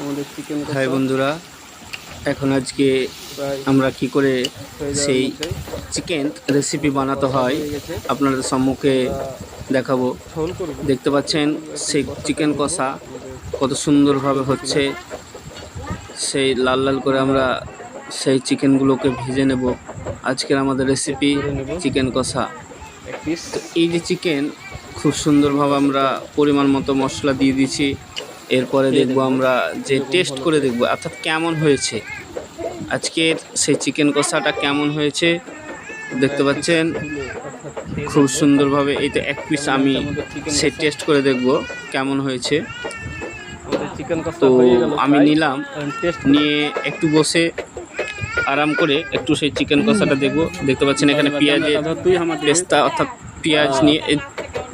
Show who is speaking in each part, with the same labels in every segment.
Speaker 1: আমাদের chicken
Speaker 2: high বন্ধুরা এখন আজকে আমরা কি করে সেই চিকেন রেসিপি বানাতে হয় আপনাদের সম্মুখে দেখাবো। দেখতে পাচ্ছেন সেই চিকেন কষা কত সুন্দরভাবে হচ্ছে। সেই লাল লাল করে আমরা সেই চিকেনগুলোকে ভেজে নেব। আজকের আমাদের রেসিপি চিকেন কষা। এই যে চিকেন খুব সুন্দরভাবে আমরা পরিমাণ মতো মশলা দিয়ে দিয়েছি। এরপরে দেখব আমরা যে টেস্ট করে দেখব অর্থাৎ কেমন হয়েছে। আজকের সেই চিকেন কষাটা কেমন হয়েছে দেখতে পাচ্ছেন? খুব সুন্দরভাবে এই তো এক পিস আমি সেই টেস্ট করে দেখব কেমন হয়েছে।
Speaker 1: চিকেন
Speaker 2: তো আমি নিলাম নিয়ে একটু বসে আরাম করে একটু সেই চিকেন কষাটা দেখব। দেখতে পাচ্ছেন এখানে পেঁয়াজের পেস্তা অর্থাৎ পেঁয়াজ নিয়ে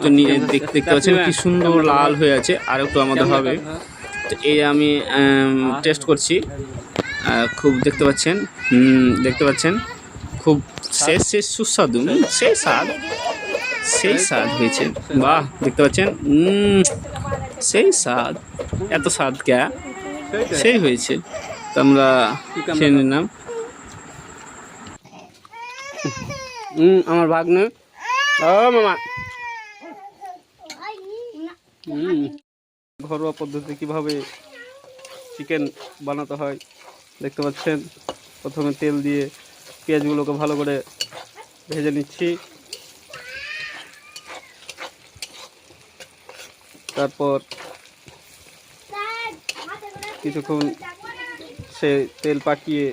Speaker 2: তো নিয়ে দেখতে পাচ্ছেন কি সুন্দর লাল হয়ে আছে, আর একটু আমাদের হবে। তো এই আমি টেস্ট করছি। খুব দেখতে পাচ্ছেন দেখতে পাচ্ছেন, খুব শেষ শেষ সুস্বাদু সেই স্বাদ সেই স্বাদ হয়েছে। বাহ, দেখতে পাচ্ছেন সেই স্বাদ, এত স্বাদ কে? সেই হয়েছে। তো আমরা খেয়ে নিলাম।
Speaker 1: আমার ভাগ্নে। ও মামা ঘরোয়া পদ্ধতি কীভাবে চিকেন বানাতে হয় দেখতে পাচ্ছেন। প্রথমে তেল দিয়ে পেঁয়াজগুলোকে ভালো করে ভেজে নিচ্ছি। তারপর কিছুক্ষণ সে তেল পাকিয়ে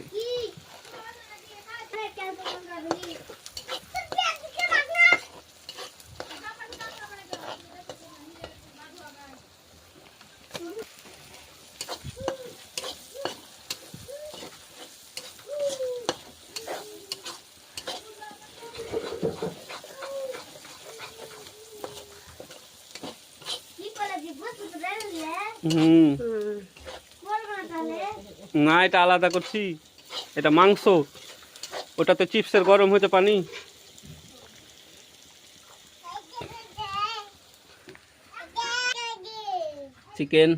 Speaker 1: হুম। না, এটা আলাদা করছি। এটা মাংস। ওটাতে চিপসের গরম হতে পানি। চিকেন।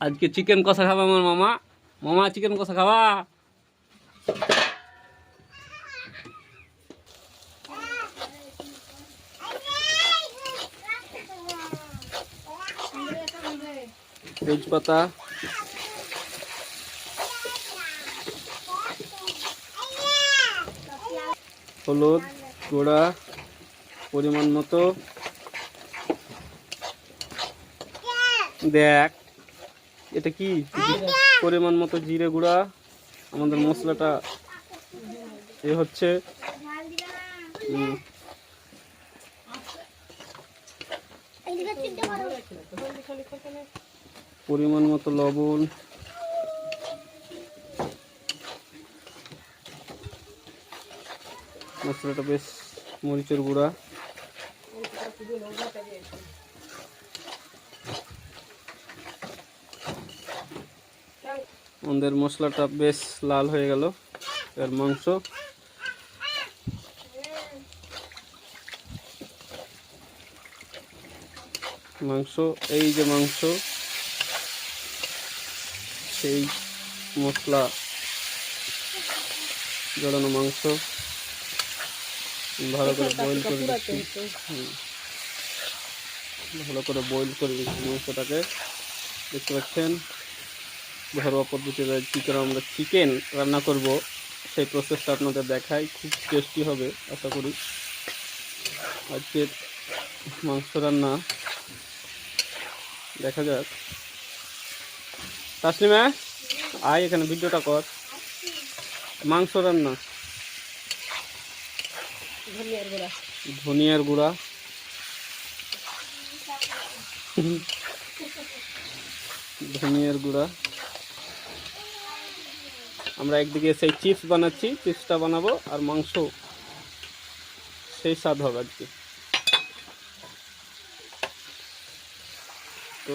Speaker 1: আজকে চিকেন কষা খাবা আমার মামা। মামা, চিকেন কষা খাওয়া তেজপাতা হলুদ গুঁড়া পরিমাণ মতো। দেখ এটা কি? পরিমাণ মতো জিরে গুঁড়া। আমাদের মশলাটা এ হচ্ছে। হুম, পরিমাণ মতো লবণ। মশলাটা বেশ মরিচের গুঁড়া। আমাদের মশলাটা বেশ লাল হয়ে গেল, এর মাংস। মাংস, এই যে মাংস। সেই মশলা জড়ানো মাংস ভালো করে বয়েল করে দিচ্ছি ভালো করে বয়েল করে দিচ্ছি মাংসটাকে দেখতে পাচ্ছেন? ঘরোয়া পদ্ধতিতে কী করে আমরা চিকেন রান্না করব সেই প্রসেসটা আপনাদের দেখাই। খুব টেস্টি হবে আশা করি। আজকের মাংস রান্না দেখা যাক। তাসলিমা আয় এখানে ভিডিওটা কর। মাংস রান্না। ধনিয়ার গুঁড়া। ধনিয়ার গুঁড়া। আমরা একদিকে সেই চিপস বানাচ্ছি চিপসটা বানাবো আর মাংস। সেই স্বাদ হবে আজকে। তো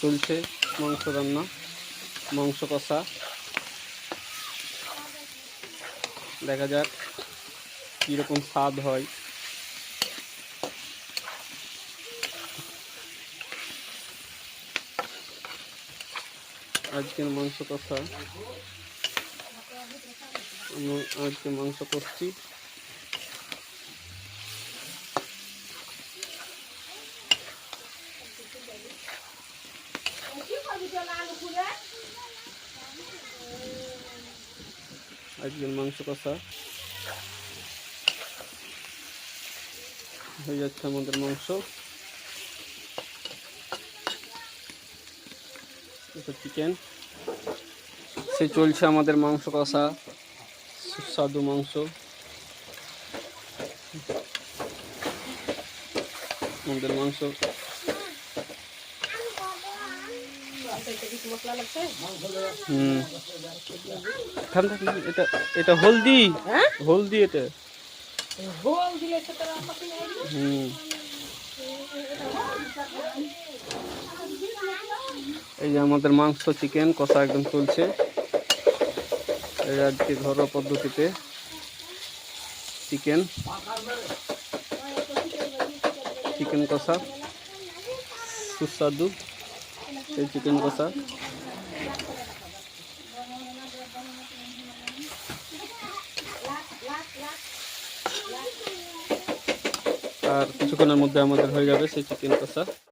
Speaker 1: চলছে মাংস রান্না, মাংস কষা। দেখা যাক কীরকম স্বাদ হয়। আজকের মাংস কষা। আজকে মাংস করছি আজকের মাংস কষা। হয়ে যাচ্ছে আমাদের মাংস। এটা চিকেন সে চলছে আমাদের মাংস কষা। সুস্বাদু মাংস। আমাদের মাংস এটা এটা হলদি।
Speaker 3: হ্যাঁ?
Speaker 1: হলদি এটা। এই যে আমাদের মাংস চিকেন কষা একদম চলছে। এই আজকে ঘরোয়া পদ্ধতিতে চিকেন। চিকেন কষা। সুস্বাদু। এই চিকেন কষা। আর কিছুক্ষণের মধ্যে আমাদের হয়ে যাবে সেই চিকেন কষা।